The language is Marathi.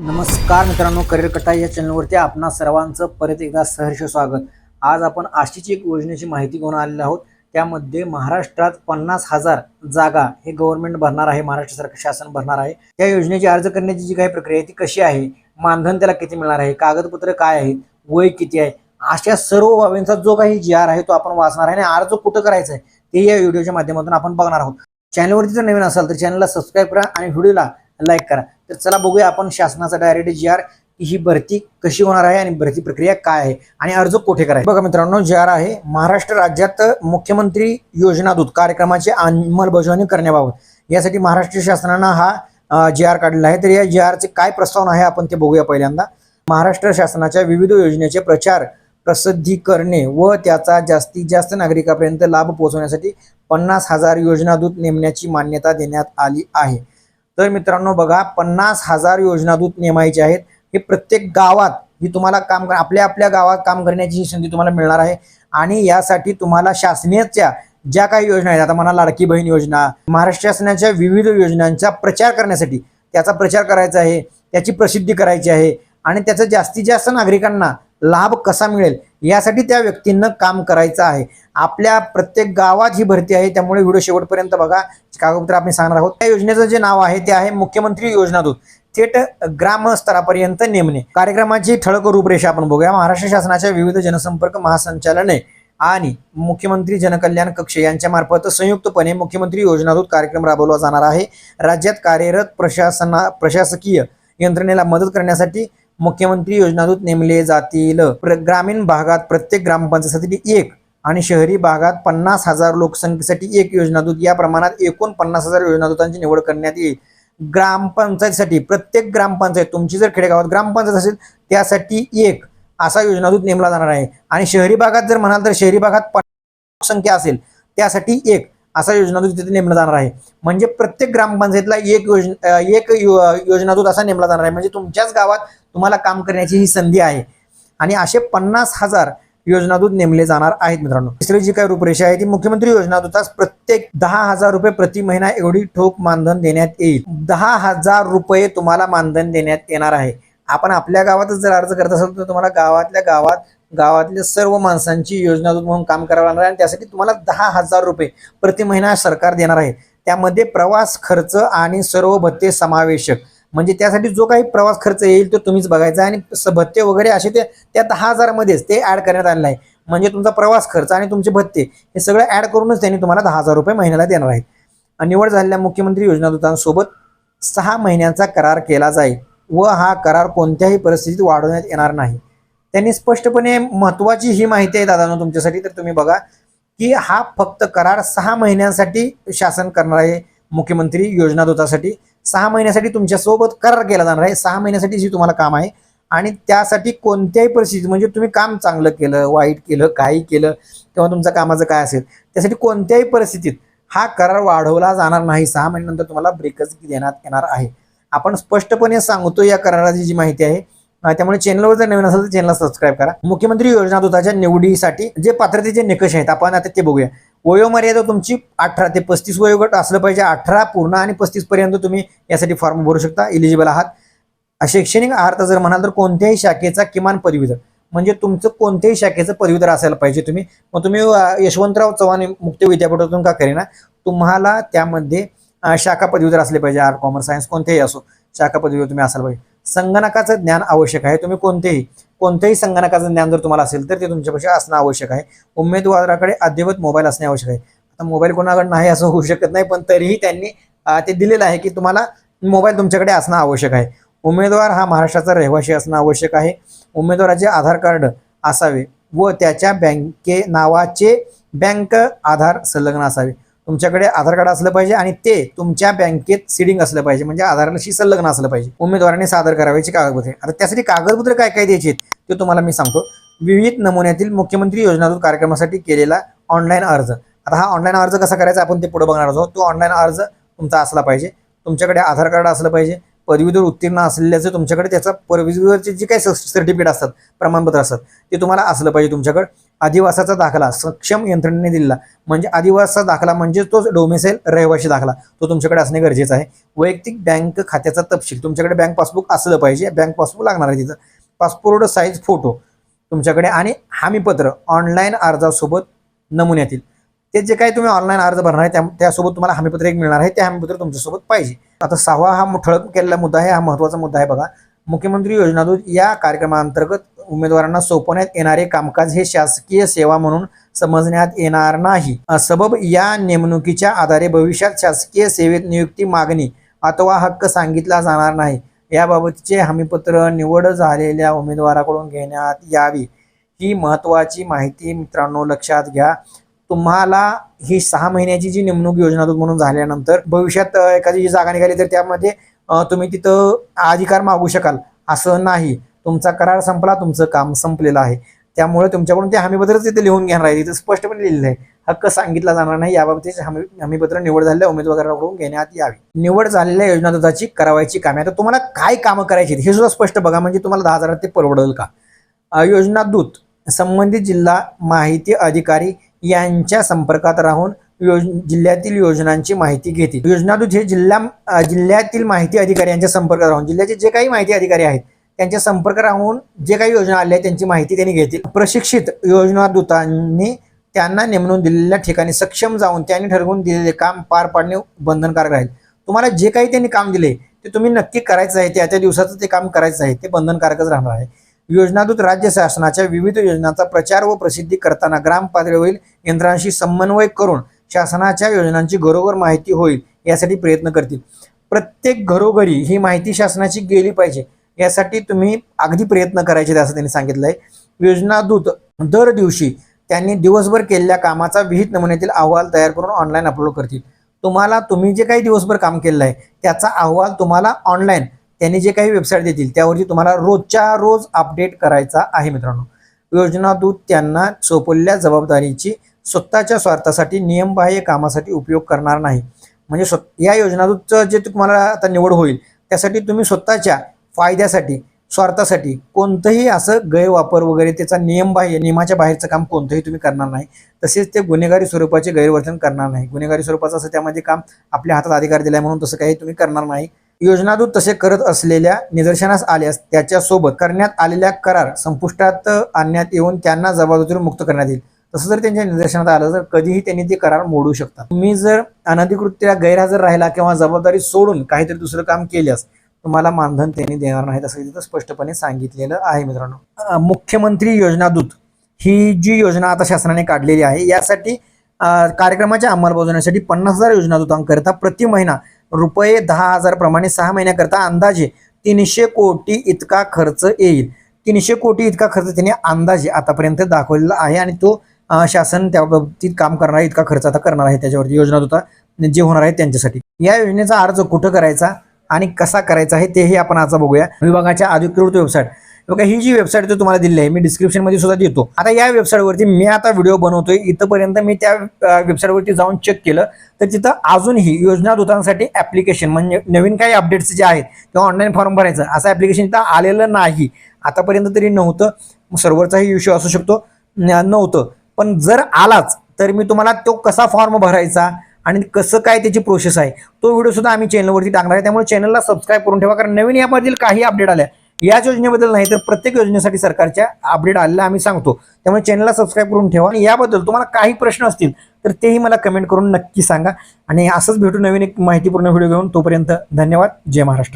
नमस्कार मित्रांनो करिअर कटा या चॅनलवरती आपणा सर्वांचं परत एकदा सहर्ष स्वागत. आज आपण आशीची एक योजनेची माहिती घेऊन आलेलो आहोत. त्यामध्ये महाराष्ट्रात पन्नास हजार जागा हे गव्हर्नमेंट भरणार आहे महाराष्ट्र सरकार शासन भरणार आहे. त्या योजनेची अर्ज करण्याची जी काही प्रक्रिया आहे ती कशी आहे मानधन त्याला किती मिळणार आहे कागदपत्र काय आहेत वय किती आहे अशा सर्व बाबींचा जो काही जी आर आहे तो आपण वाचणार आहे आणि अर्ज कुठं करायचा आहे ते या व्हिडिओच्या माध्यमातून आपण बघणार आहोत. चॅनलवरती जर नवीन असाल तर चॅनलला सबस्क्राईब करा आणि व्हिडिओला लाईक करा. तर चला बघूया आपण शासनाचा डायरेक्ट जी आर ही भरती कशी होणार आहे आणि भरती प्रक्रिया काय आहे आणि अर्ज कुठे करायचे? बघा मित्रांनो जी आर आहे महाराष्ट्र राज्यात मुख्यमंत्री योजना दूत कार्यक्रमाची अंमलबजावणी करण्याबाबत. यासाठी महाराष्ट्र शासनानं हा जी आर काढलेला आहे. तर या जी आरचे काय प्रस्तावना आहे आपण ते बघूया पहिल्यांदा. महाराष्ट्र शासनाच्या विविध योजनेचे प्रचार प्रसिद्धी करणे व त्याचा जास्तीत जास्त नागरिकापर्यंत लाभ पोहोचवण्यासाठी पन्नास हजार योजना दूत नेमण्याची मान्यता देण्यात आली आहे. तर मित्रांनो बघा पन्नास हजार योजना दूत नेमायचे आहेत. हे प्रत्येक गावात ही तुम्हाला काम कर आपल्या आपल्या गावात काम करण्याची ही संधी तुम्हाला मिळणार आहे. आणि यासाठी तुम्हाला शासनाच्या ज्या काही योजना आहेत आता म्हणा लाडकी बहीण योजना महाराष्ट्र शासनाच्या विविध योजनांचा प्रचार करण्यासाठी त्याचा प्रचार करायचा आहे त्याची प्रसिद्धी करायची आहे. आणि त्याचा जास्तीत जास्त नागरिकांना लाभ कसा मिळेल यासाठी त्या व्यक्तींना काम करायचं आहे. आपल्या प्रत्येक गावात ही भरती आहे त्यामुळे व्हिडिओ शेवटपर्यंत बघा. कागदपत्र आपण सांगणार आहोत. त्या योजनेचं जे नाव आहे ते आहे मुख्यमंत्री योजना दूत. थेट ग्रामस्तरापर्यंत नेमणे. कार्यक्रमाची ठळक रूपरेषा आपण बघूया. महाराष्ट्र शासनाच्या विविध जनसंपर्क महासंचालने आणि मुख्यमंत्री जनकल्याण कक्ष यांच्या मार्फत संयुक्तपणे मुख्यमंत्री योजनादूत कार्यक्रम राबवला जाणार आहे. राज्यात कार्यरत प्रशासना प्रशासकीय यंत्रणेला मदत करण्यासाठी मुख्यमंत्री योजनादूत नेमले जातील. प्र- ग्रामीण भागात प्रत्येक ग्रामपंचायतीसाठी एक आणि शहरी भागात पन्नास हजार लोकसंख्येसाठी एक योजनादूत. या प्रमाणात एकूण पन्नास हजार योजनादूतांची निवड करण्यात येईल. ग्रामपंचायतीसाठी प्रत्येक ग्रामपंचायत तुमची जर खेडेगावात ग्रामपंचायत असेल त्यासाठी एक असा योजनादूत नेमला जाणार आहे. आणि शहरी भागात जर म्हणाल तर शहरी भागात पन्नास लोकसंख्या असेल त्यासाठी एक. असा योजनादूत तिथे नेमला जाणार आहे. म्हणजे प्रत्येक ग्रामपंचायतीला एक योजना एक योजना योजनादूत असा नेमला जाणार आहे. म्हणजे तुमच्याच गावात तुम्हाला काम करण्याची ही संधी आहे. आणि असे पन्नास हजार योजनादूत नेमले जाणार आहेत मित्रांनो. तिसरी जी काही रूपरेषा आहे ती मुख्यमंत्री योजनादूतास प्रत्येक दहा हजार रुपये प्रति महिना एवढी ठोक मानधन देण्यात येईल. दहा हजार रुपये तुम्हाला मानधन देण्यात येणार आहे. आपण आपल्या गावातच जर अर्ज करत असाल तर तुम्हाला गावातल्या गावात गावातल्या सर्व माणसांची योजनादूत म्हणून काम करावं लागणार आणि त्यासाठी तुम्हाला दहा हजार रुपये प्रति महिना सरकार देणार आहे. त्यामध्ये प्रवास खर्च आणि सर्व भत्ते समावेशक. म्हणजे त्यासाठी जो काही प्रवास खर्च येईल तो तुम्हीच बघायचा. आहे आणि स- भत्ते वगैरे असे ते त्या दहा हजारमध्येच ते ॲड करण्यात आलेलं आहे. म्हणजे तुमचा प्रवास खर्च आणि तुमचे भत्ते हे सगळं ॲड करूनच त्यांनी तुम्हाला दहा हजार रुपये महिन्याला देणार आहेत. आणि निवड झालेल्या मुख्यमंत्री योजनादूतांसोबत सहा महिन्यांचा करार केला जाईल. व हा करार कोणत्याही परिस्थितीत वाढवण्यात येणार नाही. त्यांनी स्पष्टपणे महत्वाची ही माहिती आहे दादानो तुमच्यासाठी तर तुम्ही बघा की हा फक्त करार सहा महिन्यांसाठी शासन करणार आहे मुख्यमंत्री योजना योजनादूतासाठी सहा महिन्यासाठी तुमच्यासोबत करार केला जाणार आहे. सहा महिन्यासाठी जी तुम्हाला काम आहे आणि त्यासाठी कोणत्याही परिस्थितीत म्हणजे तुम्ही काम चांगलं केलं वाईट केलं काही केलं किंवा तुमचं कामाचं काय असेल त्यासाठी कोणत्याही परिस्थितीत हा करार वाढवला जाणार नाही. सहा महिन्यानंतर तुम्हाला ब्रेकच देण्यात येणार आहे. आपण स्पष्टपणे सांगतो या कराराची जी माहिती आहे त्यामुळे चॅनलवर जर नवीन असेल तर चॅनलला सबस्क्राईब करा. मुख्यमंत्री योजना दूताच्या निवडीसाठी जे पात्रतेचे निकष आहेत आपण आता ते बघूया. वयोमर्यादा तुमची अठरा ते पस्तीस वयोगट असलं पाहिजे अठरा पूर्ण आणि पस्तीस पर्यंत तुम्ही यासाठी फॉर्म भरू शकता इलिजिबल आहात. शैक्षणिक अर्थ जर म्हणाल तर कोणत्याही शाखेचा किमान पदवीधर म्हणजे तुमचं कोणत्याही शाखेचं पदवीधर असायला पाहिजे तुम्ही. मग तुम्ही यशवंतराव चव्हाण मुक्त विद्यापीठातून का करेना तुम्हाला त्यामध्ये शाखा पदवीधर असले पाहिजे आर्ट कॉमर्स सायन्स कोणतेही असो शाखा पदवीधर तुम्ही असायला पाहिजे. संगणकाचं ज्ञान आवश्यक आहे. तुम्ही कोणतेही कोणत्याही संगणकाचं ज्ञान जर तुम्हाला असेल तर ते तुमच्यापाशी असणं आवश्यक आहे. उमेदवाराकडे अद्यवत मोबाईल असणे आवश्यक आहे. आता मोबाईल कोणाकडे नाही असं होऊ शकत नाही पण तरीही त्यांनी ते दिलेलं आहे की तुम्हाला मोबाईल तुमच्याकडे असणं आवश्यक आहे. उमेदवार हा महाराष्ट्राचा रहिवासी असणं आवश्यक आहे. उमेदवाराचे आधार कार्ड असावे व त्याच्या बँके नावाचे बँक आधार संलग्न असावे. तुमच्याकडे आधार कार्ड असलं पाहिजे आणि ते तुमच्या बँकेत सिडिंग असलं पाहिजे. म्हणजे आधारशी संलग्न असलं पाहिजे. उमेदवाराने सादर करावयाची कागदपत्रे. आता त्यासाठी कागदपत्रे काय काय द्यायची आहेत ते तुम्हाला मी सांगतो. विविध नमुन्यातील मुख्यमंत्री योजनातून कार्यक्रमासाठी केलेला ऑनलाईन अर्ज. आता हा ऑनलाईन अर्ज कसा करायचा आपण ते पुढे बघणार आहोत. तो ऑनलाईन अर्ज तुमचा असला पाहिजे. तुमच्याकडे आधार कार्ड असलं पाहिजे. पदवीधर उत्तीर्ण असलेल्याचं तुमच्याकडे त्याचा पदवीधरचे जे काही सर्टिफिकेट असतात प्रमाणपत्र असतात ते तुम्हाला असलं पाहिजे तुमच्याकडे. आदिवासाचा दाखला सक्षम यंत्रणेने दिला म्हणजे आदिवासाचा दाखला म्हणजे तोच डोमेसाईल रहिवाशी दाखला. तो तुमच्याकडे असणे गरजेचं आहे. वैयक्तिक बँक खात्याचा तपशील. तुमच्याकडे बँक पासबुक असलं पाहिजे. बँक पासबुक लागणार आहे तिथं. पासपोर्ट साईज फोटो तुमच्याकडे आणि हमीपत्र ऑनलाईन अर्जासोबत नमुन्यातील ते जे काही तुम्ही ऑनलाईन अर्ज भरणार आहे त्या त्यासोबत तुम्हाला हमीपत्र एक मिळणार आहे. ते हमीपत्र तुमच्यासोबत पाहिजे. आता सहावा हा ठळक केलेला मुद्दा आहे. हा महत्त्वाचा मुद्दा आहे बघा. मुख्यमंत्री योजना दूत या कार्यक्रमाअंतर्गत उमेदवारांना सोपवण्यात येणारे कामकाज हे शासकीय सेवा म्हणून समजण्यात येणार नाही. सबब या नेमणुकीच्या आधारे भविष्यात शासकीय सेवेत नियुक्ती मागणी अथवा हक्क सांगितला जाणार नाही. याबाबतचे हमीपत्र निवड झालेल्या उमेदवाराकडून घेण्यात यावी. ही महत्त्वाची माहिती मित्रांनो लक्षात घ्या. तुम्हाला ही सहा महिन्याची जी नेमणूक योजना म्हणून झाल्यानंतर भविष्यात एखादी जी जागा निघाली तर त्यामध्ये तुम्ही तिथं अधिकार मागू शकाल असं नाही. तुमचा करार संपला तुमचं काम संपलेलं आहे. त्यामुळे तुमच्याकडून ते हमीपत्रच इथे लिहून घेणार आहे. तिथे स्पष्टपणे लिहिलेलं आहे. हक्क सांगितला जाणार नाही. याबाबतीत हमी हमीपत्र निवड झालेल्या उमेदवाराकडून घेण्यात यावी. निवड झालेल्या योजना दुधाची करावायची कामे आता तुम्हाला काय कामं करायची आहेत हे सुद्धा स्पष्ट बघा. म्हणजे तुम्हाला दहा हजारात ते परवडेल का? योजना दूत संबंधित जिल्हा माहिती अधिकारी यांच्या संपर्कात राहून योज जिल्ह्यातील योजनांची माहिती घेतील. योजना दूत हे जिल्हा जिल्ह्यातील माहिती अधिकारी यांच्या संपर्कात राहून जिल्ह्याचे जे काही माहिती अधिकारी आहेत त्यांच्या संपर्क राहून जे काही योजना आल्या आहेत त्यांची माहिती त्यांनी घेतील. प्रशिक्षित योजना दूतांनी त्यांना नेमणून दिलेल्या ठिकाणी सक्षम जाऊन त्यांनी ठरवून दिलेले काम पार पाडणे बंधनकारक राहील. तुम्हाला जे काही त्यांनी काम दिले ते तुम्ही नक्की करायचं आहे त्या त्या दिवसाचं ते काम करायचं आहे ते बंधनकारकच राहणार आहे. योजनादूत राज्य शासनाच्या विविध योजनांचा प्रचार व प्रसिद्धी करताना ग्राम पातळीवरील यंत्रांशी समन्वय करून शासनाच्या योजनांची घरोघर माहिती होईल यासाठी प्रयत्न करतील. प्रत्येक घरोघरी ही माहिती शासनाची गेली पाहिजे. यासाठी तुम्ही अगदी प्रयत्न करायचे असं त्यांनी सांगितलं आहे योजनादूत दर दिवशी त्यांनी दिवसभर केलेल्या कामाचा विहित नमुन्यातील अहवाल तयार करून ऑनलाईन अपलोड करतील. तुम्हाला तुम्ही जे काही दिवसभर काम केलेलं आहे त्याचा अहवाल तुम्हाला ऑनलाईन त्यांनी जे काही वेबसाईट देतील त्यावरती तुम्हाला रोजच्या रोज अपडेट करायचा आहे मित्रांनो. योजना दूत त्यांना सोपवलेल्या जबाबदारीची स्वतःच्या स्वार्थासाठी नियमबाह्य कामासाठी उपयोग करणार नाही. म्हणजे स्व या योजनादूतचं जे तुम्हाला आता निवड होईल त्यासाठी तुम्ही स्वतःच्या फायद्यासाठी स्वार्थासाठी कोणतंही असं गैरवापर वगैरे त्याचा नियम बाह्य नियमाच्या बाहेरचं काम कोणतंही तुम्ही करणार नाही. तसेच ते गुन्हेगारी स्वरूपाचे गैरवर्तन करणार नाही. गुन्हेगारी स्वरूपाचं असं त्यामध्ये काम आपल्या हातात अधिकार दिलाय म्हणून तसं काही तुम्ही करणार नाही. योजनादूत तसे करत असलेल्या निदर्शनास आल्यास त्याच्यासोबत करण्यात आलेल्या करार संपुष्टात आणण्यात येऊन त्यांना जबाबदारीतून मुक्त करण्यात येईल. तसं जर त्यांच्या निदर्शनात आलं तर कधीही त्यांनी ते करार मोडू शकतात. तुम्ही जर अनधिकृत्या गैरहजर राहिला किंवा जबाबदारी सोडून काहीतरी दुसरं काम केल्यास तुम्हाला मानधन त्यांनी देणार नाही असं तिथं स्पष्टपणे सांगितलेलं आहे मित्रांनो. मुख्यमंत्री योजना दूत ही जी योजना आता शासनाने काढलेली आहे यासाठी कार्यक्रमाच्या अंमलबजावणीसाठी पन्नास हजार योजना दूतांकरिता प्रति महिना रुपये दहा हजार प्रमाणे सहा महिन्याकरता अंदाजे तीनशे कोटी इतका खर्च येईल. तीनशे कोटी इतका खर्च त्यांनी अंदाजे आतापर्यंत दाखवलेला आहे आणि तो शासन त्या बाबतीत काम करणार आहे इतका खर्च आता करणार आहे त्याच्यावरती योजना दूता जे होणार आहे त्यांच्यासाठी. या योजनेचा अर्ज कुठं करायचा? आणि कसा करायचा आहे तेही आपण आता बघूया. विभागाच्या अधिकृत वेबसाईट बघा ही जी वेबसाईट तो तुम्हाला दिली आहे मी डिस्क्रिप्शनमध्ये सुद्धा देतो. आता या वेबसाईटवरती मी आता व्हिडिओ बनवतोय. इथंपर्यंत मी त्या वेबसाईटवरती जाऊन चेक केलं तर तिथं अजूनही योजना दूतांसाठी ऍप्लिकेशन म्हणजे नवीन काही अपडेट्स जे आहेत किंवा ऑनलाईन फॉर्म भरायचं असं ऍप्लिकेशन इथं आलेलं नाही. आतापर्यंत तरी नव्हतं. सर्व्हरचाही इश्यू असू शकतो. न- नव्हतं. पण जर आलाच तर मी तुम्हाला तो कसा फॉर्म भरायचा आणि कसं काय त्याची प्रोसेस आहे तो व्हिडिओ सुद्धा आम्ही चॅनलवरती टाकणार आहे. त्यामुळे चॅनलला सबस्क्राईब करून ठेवा. कारण नवीन यामधील काही अपडेट आल्या याच योजनेबद्दल नाही तर प्रत्येक योजनेसाठी सरकारच्या अपडेट आलेल्या आम्ही सांगतो. त्यामुळे चॅनलला सबस्क्राईब करून ठेवा. आणि याबद्दल तुम्हाला काही प्रश्न असतील तर तेही मला कमेंट करून नक्की सांगा. आणि असंच भेटू नवीन एक माहितीपूर्ण व्हिडिओ घेऊन. तोपर्यंत धन्यवाद. जय महाराष्ट्र.